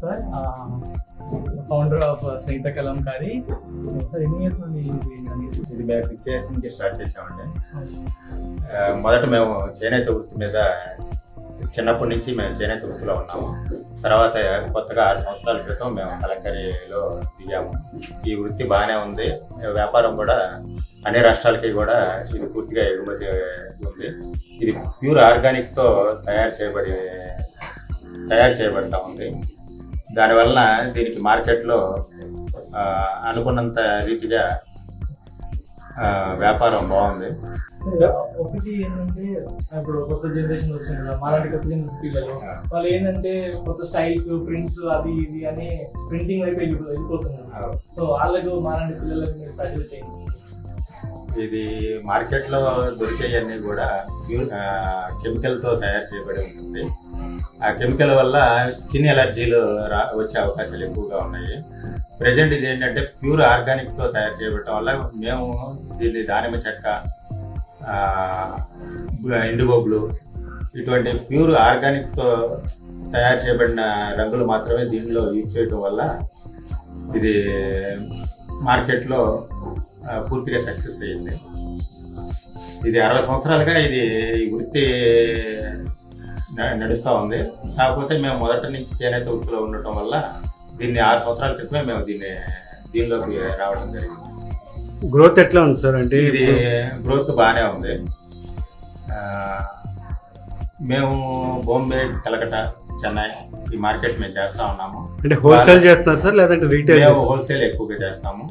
Sir founder of Sangeeta Kalamkari sir ఎన్ని years నుండి ఇది మేము సిక్స్ ఇయర్స్ నుంచి స్టార్ట్ చేసామండి. మొదట మేము చేనేత వృత్తి మీద చిన్నప్పటి నుంచి మేము చేనేత వృత్తిలో ఉన్నాము. తర్వాత కొత్తగా ఆరు సంవత్సరాల క్రితం మేము కలంకరీలో దిగాము. ఈ వృత్తి బాగానే ఉంది. వ్యాపారం కూడా అన్ని రాష్ట్రాలకి కూడా ఇది పూర్తిగా ఎగుమతి ఉంది. ఇది ప్యూర్ ఆర్గానిక్తో తయారు చేయబడి తయారు చేయబడతా ఉంది. దానివలన దీనికి మార్కెట్లో అనుకున్నంత రీతిగా వ్యాపారం బాగుంది. ఒకటి ఏంటంటే ఇప్పుడు కొత్త జనరేషన్ వస్తుంది కదా మాలాంటి కొత్త జనరేషన్ పిల్లలు వాళ్ళు ఏంటంటే కొత్త స్టైల్స్ ప్రింట్స్ అది ఇది అని ప్రింటింగ్ వైపు వెళ్ళి వెళ్ళిపోతున్నారు. సో వాళ్ళకు మాలాంటి పిల్లలకు మీరు సజెస్ట్ చేయండి ఇది మార్కెట్లో దొరికేవన్నీ కూడా కెమికల్తో తయారు చేయబడి ఉంటుంది. ఆ కెమికల్ వల్ల స్కిన్ ఎలర్జీలు రా వచ్చే అవకాశాలు ఎక్కువగా ఉన్నాయి. ప్రజెంట్ ఇది ఏంటంటే ప్యూర్ ఆర్గానిక్తో తయారు చేయబడటం వల్ల మేము దీన్ని దానిమ్మ చెక్క ఆ, ఇటువంటి ప్యూర్ ఆర్గానిక్తో తయారు చేయబడిన రంగులు మాత్రమే దీనిలో యూజ్ చేయడం వల్ల ఇది మార్కెట్లో పూర్తిగా సక్సెస్ అయ్యింది. ఇది అరవై సంవత్సరాలుగా ఇది ఈ వృత్తి నడుస్తూ ఉంది. కాకపోతే మేము మొదటి నుంచి చేనేత వృత్తిలో ఉండటం వల్ల దీన్ని ఆరు సంవత్సరాల క్రితమే మేము దీన్ని దీనిలోకి రావడం జరిగింది. గ్రోత్ ఎట్లా ఉంది సార్ అంటే? ఇది గ్రోత్ బాగానే ఉంది. మేము బాంబే కలకట చెన్నై ఈ మార్కెట్ మేము చేస్తా ఉన్నాము. అంటే హోల్సేల్ చేస్తున్నారు సార్ లేదంటే రీటైల్? మేము హోల్సేల్ ఎక్కువగా చేస్తాము.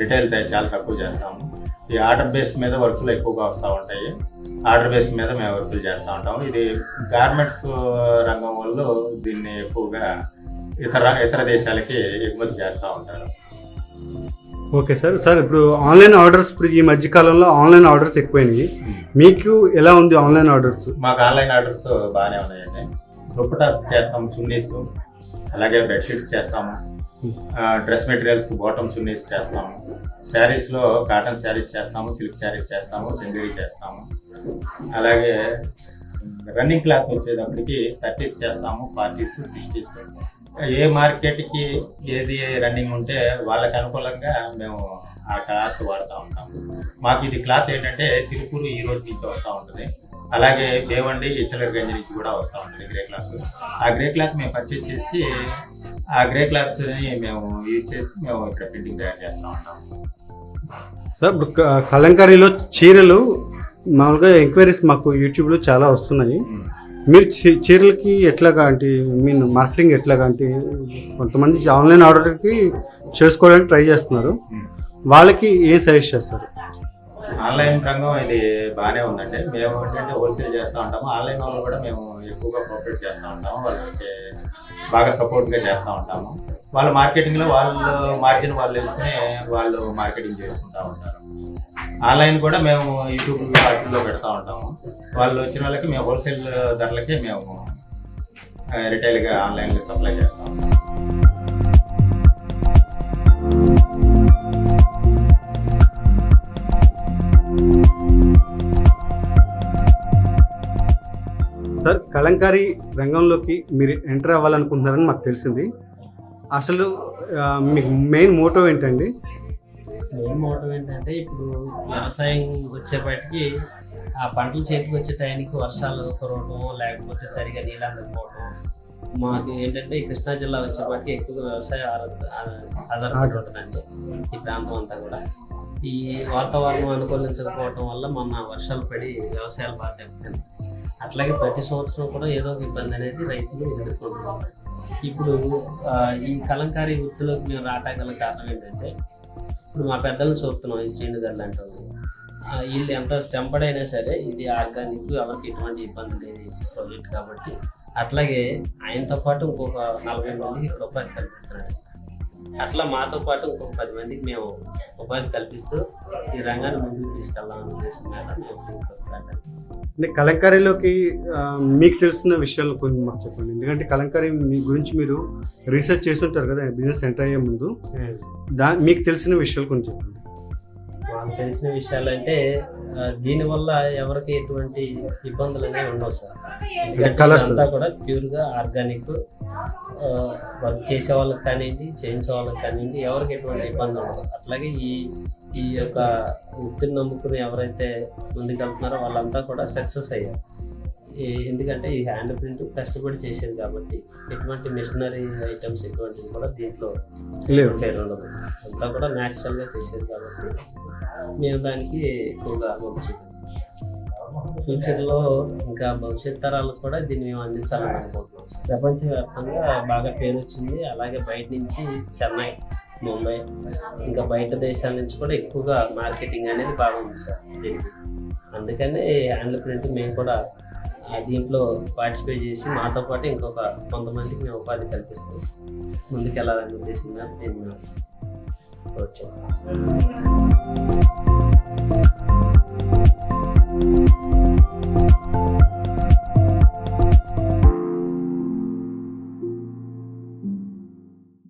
రిటైల్ చాలా తక్కువ చేస్తాము. ఈ ఆర్డర్ బేస్ మీద వర్క్లు ఎక్కువగా వస్తూ ఉంటాయి. ఆర్డర్ బేస్ మీద మేము వర్కులు చేస్తూ ఉంటాము. ఇది గార్మెంట్స్ రంగం వల్ల దీన్ని ఎక్కువగా ఇతర ఇతర దేశాలకి ఎగుమతి చేస్తూ ఉంటారు. Okay sir. సార్ ఇప్పుడు ఆన్లైన్ ఆర్డర్స్ ఇప్పుడు ఈ మధ్య కాలంలో ఆన్లైన్ ఆర్డర్స్ ఎక్కువైనాయి. మీకు ఎలా ఉంది ఆన్లైన్ ఆర్డర్స్ మాకు ఆన్లైన్ ఆర్డర్స్ బాగానే ఉన్నాయండి. దుప్పటాస్ చేస్తాము చున్నీస్. అలాగే బెడ్షీట్స్ చేస్తాము. డ్రెస్ మెటీరియల్స్ బాటమ్ చున్నీస్ చేస్తాము. శారీస్లో కాటన్ శారీస్ చేస్తాము సిల్క్ శారీస్ చేస్తాము చందేరి చేస్తాము. అలాగే రన్నింగ్ క్లాత్ వచ్చేటప్పటికి థర్టీస్ చేస్తాము ఫార్టీస్ సిక్స్టీస్ ఏ మార్కెట్కి ఏది రన్నింగ్ ఉంటే వాళ్ళకి అనుకూలంగా మేము ఆ క్లాత్ వాడుతూ ఉంటాము మాకు ఇది క్లాత్ ఏంటంటే తిరుపూరు ఈ రోడ్ నుంచి వస్తూ ఉంటుంది. అలాగే దేవండి ఇచ్చలగంజ్ నుంచి కూడా వస్తూ ఉంటుంది గ్రే క్లాత్ ఆ గ్రే క్లాత్ మేము పర్చేజ్ చేసి ఆ గ్రే క్లాత్ని మేము యూజ్ చేసి మేము ఇక్కడ ప్రింటింగ్ తయారు చేస్తూ ఉంటాము సార్ ఇప్పుడు కలంకారీలో చీరలు మామూలుగా ఎంక్వైరీస్ మాకు యూట్యూబ్లో చాలా వస్తున్నాయి. మీరు చీరలకి ఎట్లాగా అంటే మీన్ మార్కెటింగ్ ఎట్లాగా అంటే కొంతమంది ఆన్లైన్ ఆర్డర్కి చేసుకోవడానికి ట్రై చేస్తున్నారు. వాళ్ళకి ఏం సజెస్ట్ చేస్తారు? ఆన్లైన్ రంగం ఇది బాగానే ఉందండి. మేము ఏంటంటే హోల్సేల్ చేస్తూ ఉంటాము. ఆన్లైన్ వాళ్ళు కూడా మేము ఎక్కువగా కోఆపరేట్ చేస్తూ ఉంటాము. వాళ్ళకి బాగా సపోర్ట్గా చేస్తూ ఉంటాము. వాళ్ళ మార్కెటింగ్లో వాళ్ళు మార్జిన్ వాళ్ళు వేసుకుని వాళ్ళు మార్కెటింగ్ చేసుకుంటూ ఉంటారు. ఆన్లైన్ కూడా మేము యూట్యూబ్ వాటిల్లో పెడతా ఉంటాము. వాళ్ళు వచ్చిన వాళ్ళకి మేము హోల్సేల్ ధరలకి మేము రిటైల్గా ఆన్లైన్లో సప్లై చేస్తాం సార్ కలంకారీ రంగంలోకి మీరు ఎంటర్ అవ్వాలనుకుంటున్నారని మాకు తెలిసింది. అసలు మీకు మెయిన్ మోటో ఏంటండి? మెయిన్ మోటివ్ ఏంటంటే ఇప్పుడు వ్యవసాయం వచ్చేపాటికి ఆ పంటలు చేతికి వచ్చే టైంకి వర్షాలు కురవటం లేకపోతే సరిగా నీళ్ళు అందకపోవటం. మాకు ఏంటంటే కృష్ణా జిల్లా వచ్చేపాటికి ఎక్కువగా వ్యవసాయ ఆధారపడుతుందండి ఈ ప్రాంతం అంతా కూడా. ఈ వాతావరణం అనుకూలించకపోవటం వల్ల మొన్న వర్షాలు పడి వ్యవసాయాలు బాగా దెబ్బతింది అట్లాగే ప్రతి సంవత్సరం కూడా ఏదో ఒక ఇబ్బంది అనేది రైతులు ఎదుర్కొంటున్నారు. ఇప్పుడు ఈ కలంకారీ వృత్తిలోకి మేము రావటానికి కారణం ఏంటంటే ఇప్పుడు మా పెద్దలను చూస్తున్నాం ఈ శ్రీను గారు లాంటి వాళ్ళు. వీళ్ళు ఎంత శ్రమపడైనా సరే ఇది ఆర్గానిక్ ఎవరికి ఎటువంటి ఇబ్బంది లేని ప్రాజెక్ట్ కాబట్టి అట్లాగే ఆయనతో పాటు ఇంకొక నలభై మందికి ఇక్కడ ఉపాధి కల్పిస్తున్నాడు అట్లా మాతో పాటు ఇంకొక పది మందికి మేము ఉపాధి కల్పిస్తూ ఈ రంగాన్ని ముందుకు తీసుకెళ్దామనే ఉద్దేశం మీద మేము కలంకారీలోకి మీకు తెలిసిన విషయాలు కొన్ని మాకు చెప్పండి. ఎందుకంటే కలంకారీ మీ గురించి మీరు రీసెర్చ్ చేస్తుంటారు కదా బిజినెస్ ఎంటర్ అయ్యే ముందు. దా మీకు తెలిసిన విషయాలు కొన్ని చెప్పండి. మాకు తెలిసిన విషయాలు అంటే దీనివల్ల ఎవరికి ఎటువంటి ఇబ్బందులు అనేవి ఉండవు సార్. ఇదంతా కూడా ప్యూర్గా ఆర్గానిక్ వర్క్ చేసే వాళ్ళకి కానివ్వండి చేయించే వాళ్ళకి కానివ్వండి ఎవరికి ఎటువంటి ఇబ్బంది ఉండదు. అట్లాగే ఈ ఈ యొక్క వృత్తిని నమ్ముకుని ఎవరైతే ముందుకెళ్తున్నారో వాళ్ళంతా కూడా సక్సెస్ అయ్యారు. ఎందుకంటే ఈ హ్యాండ్ ప్రింట్ కష్టపడి చేసేది కాబట్టి ఎటువంటి మిషనరీ ఐటమ్స్ ఎటువంటివి కూడా దీంట్లో లేవు. పేరు ఉండదు అంతా కూడా న్యాచురల్గా చేసేది కాబట్టి మేము దానికి ఎక్కువగా మొగ్గు ఫ్యూచర్లో ఇంకా భవిష్యత్ తరాలకు కూడా దీన్ని మేము అందించాలని అనుకుంటున్నాం ప్రపంచవ్యాప్తంగా బాగా పేరు వచ్చింది అలాగే బయట నుంచి చెన్నై ముంబై ఇంకా బయట దేశాల నుంచి కూడా ఎక్కువగా మార్కెటింగ్ అనేది బాగుంది సార్ దీనికి. అందుకని హ్యాండ్ ప్రింట్ మేము కూడా దీంట్లో పార్టిసిపేట్ చేసి మాతో పాటు ఇంకొక కొంతమందికి మేము ఉపాధి కల్పిస్తాం. ముందుకెళ్ళాలనే ఉద్దేశంగా నేను వచ్చాను